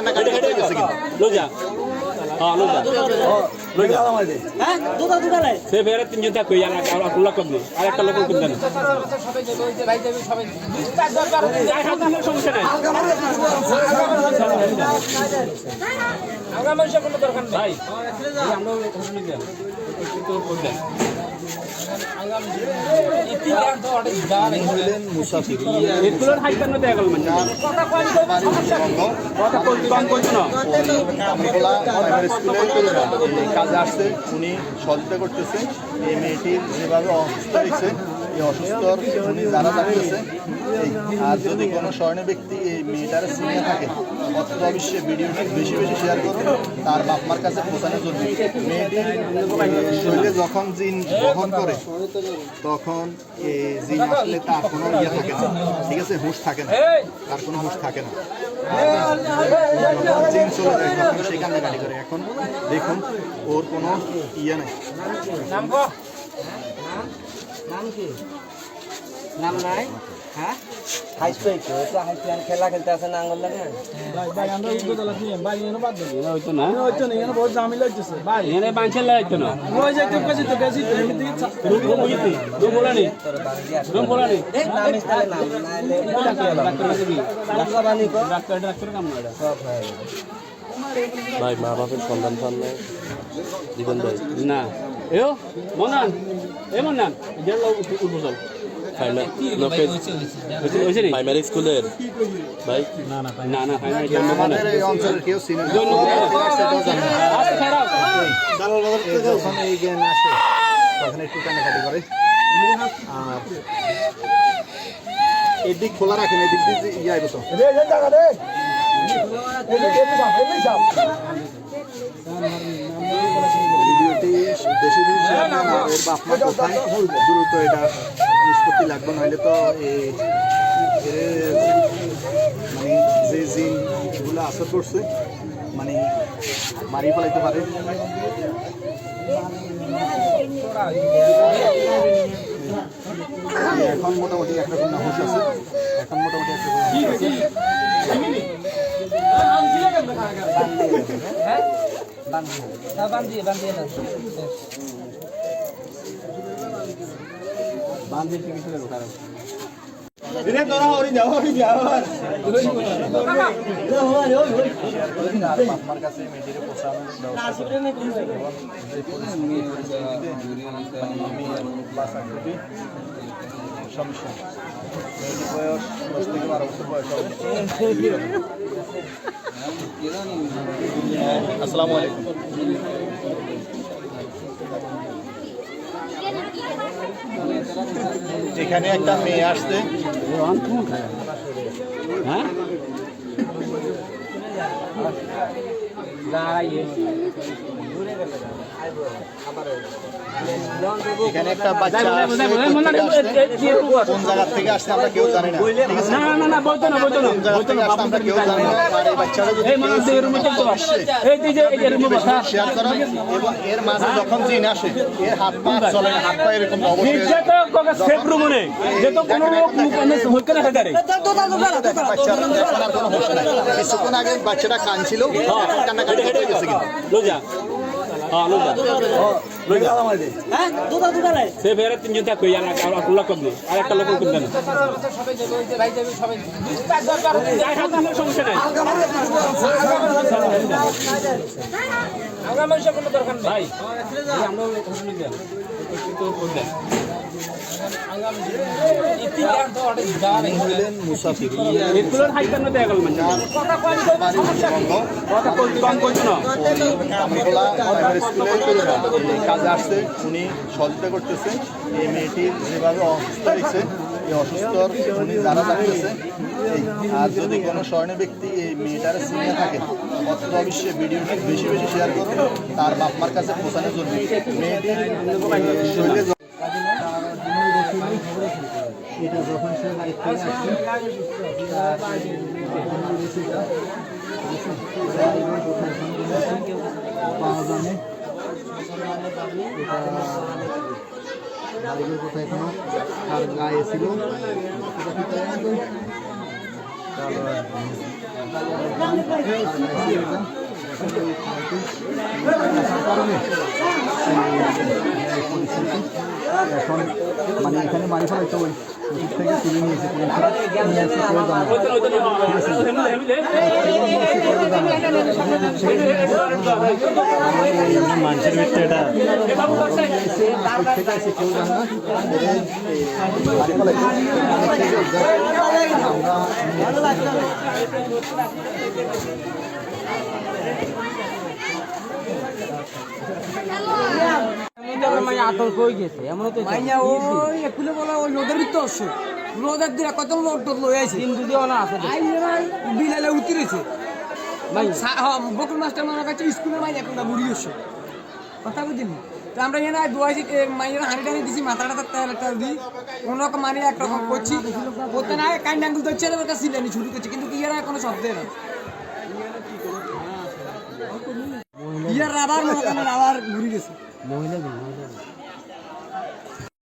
কান্নাকাটি করতে গেছে কিন্তু লজা হ্যাঁ লজা হ্যাঁ? তিনজন থাকবে লোক আর একটা লোক করবে না সমস্যা নাই। আমরা হোটেলে যাই একটু করে দেন হলেন কাজে আসছে উনি সহযোগিতা করতেছে। এই মেয়েটির যেভাবে অসুস্থ হয়েছে অসুস্থর উনি যারা থাকতেছে আর যদি কোনো স্বর্ণ ব্যক্তি এই মেয়েটার সিনিয়ে থাকে, অথবা অবশ্যই ভিডিওটি বেশি বেশি শেয়ার করুন, তার বাপ মার কাছে পৌঁছানোর জন্য মেয়েটির শরীরে যখন জিন গ্রহণ করে, তখন এই জিন আসলে তার কোনো ইয়ে থাকে না। ঠিক আছে? হুঁশ থাকে না। তার কোনো হুঁশ থাকে না। জিন চলে যায়, তখন করে। এখন দেখুন, ওর কোনো ইয়ে নেই। নাম কি? নাম নাই? হ্যাঁ? হাই স্ট্রাইক তো হাই স্ট্রাইক খেলা খেলতে আছে না আঙ্গুল লাগে? এটা হইতো না? এখানে বাঁচে লাগাইতো না রুম রুম হইতে রুম বলা নেই। তোর বাড়ি আসে রুম বলা নেই। নাম ইস্তালে নাম নাইলে ডাক্তার লাগবি ডাক্তার বানি কো ডাক্তার ডাক্তার কাম না সব ভাই মা বাপের সন্ধান পান জীবন ভাই না। এও মনান এ মনান। যে লোক উঠবো চল। হয়েছে নি? প্রাইমারি স্কুলের ভাই? না না না এটা আমাদের এই অঞ্চলের কেউ চিনে না। সেটাও জানে না। আস্তে খারাপ এই যখন এই জ্ঞান আসে তখন একটু কান্নাকাটি করে আর এদিক খোলা রাখেন এদিক দিয়ে ইয়ে আইব তো। ভিডিওটি দিন শেয়ার না আর এর বাপ মা কোথায়? দ্রুত এটা নিষ্পত্তি লাগবে নইলে তো মানে যে জিনগুলো আসর করছে মানে মারি ফেলাইতে পারে। এখন মোটামুটি একরকম না হুশ আছে। এখন মোটামুটি একরকম আছে। বান্দি বান্দি না বান্ধে চিকিৎসা দেবো খারাপ আর বাপ-মার কাছে মেয়েটিকে পৌঁছানোর ব্যবস্থা করে। যে পরিস্থিতি, আমি আর বাসা খুবই সমস্যা মেয়েটির বয়স দশ থেকে বারো বছর বয়স আসসালামু আলাইকুম। এখানে একটা মেয়ে আসছে। হ্যাঁ দাঁড়াইয়ে এখানে একটা বাচ্চা যাই বলে, আসছে, যাই বলে, মনে হয় কোথা থেকে এ- এ- কোন জায়গা থেকে আসছে আমরা কেউ জানি না না না না বলতো না বলতো না বলতো না আসছে কেউ জানি না আর এই বাচ্চাটা যদি এই মানুষ কেউ এই রুমে এই যে- যে এই যে শেয়ার করেন এবং এর মাঝে যখন জিন আসে এর হাত পা চলে না, হাত পা এরকম অবশ্যই নিজে তো কোকা সেফ রুম নেই যে তো কোনো লোক মুখ এনে হইকে না হেদারে বাচ্চারা এখন আর কোনো হোশ নাই। কিছুক্ষণ আগে বাচ্চাটা কাঁদছিল এখন কান্নাকাটি করতে গেছে কিন্তু। লজা। হ্যাঁ লজা। লজা। হ্যাঁ দুটা দুটা লাই। সে ফেরে তিনজন থাকবে আর আর লোক করবে আর একটা লোক করবে না। যাই হাত দিলে সমস্যা নাই। ভাই আমরা কেন কাজে আসছে উনি সহযোগিতা করতেছে। এই মেয়েটির যেভাবে অসুস্থ হয়েছে এই অসুস্থর উনি যারা থাকতেছে আর যদি কোনো স্বর্ণ ব্যক্তি এই মেয়েটার সিনিয়ে থাকে অথবা অবশ্যই ভিডিওটি বেশি বেশি শেয়ার করুন তার বাপ মার কাছে পৌঁছানোর জন্য মেয়েটির শরীরে য- এটা যখন সে লাইফ থেকে আসছে পাওয়া যাবে বাড়িঘর কোথায় এখনও তার গায়ে ছিল এখন মানে এখানে মারি ফেলাইতে ওই জানে মানুষের ভিতরে এটা। ফেলাইছে। আতঙ্ক হয়ে গেছে? এমন তো মাইয়া ওই একুলে বলা ওই ভিতর আসছে। দিনে কত লই আছে দিন দুদিও না আছে বিলালে উতিরেছে বকুল মাস্টার মারা কাছে স্কুলের মাইয়া কোনটা বুড়ি হচ্ছে কথা বুঝিনি? তো আমরা এখানে দুয়াইছি মাইয়ের হাঁড়ি টানি দিছি মাথাটা তেল দিই। মানি একরকম করছি। করতে না কাইন্ড আঙ্গুল ধরছে কাছে সিলানি শুরু করছে কিন্তু ইয়ারা কোনো শব্দ না। ইয়ার আবার মনে করেন আবার ঘুরে গেছে। মহিলা মহিলা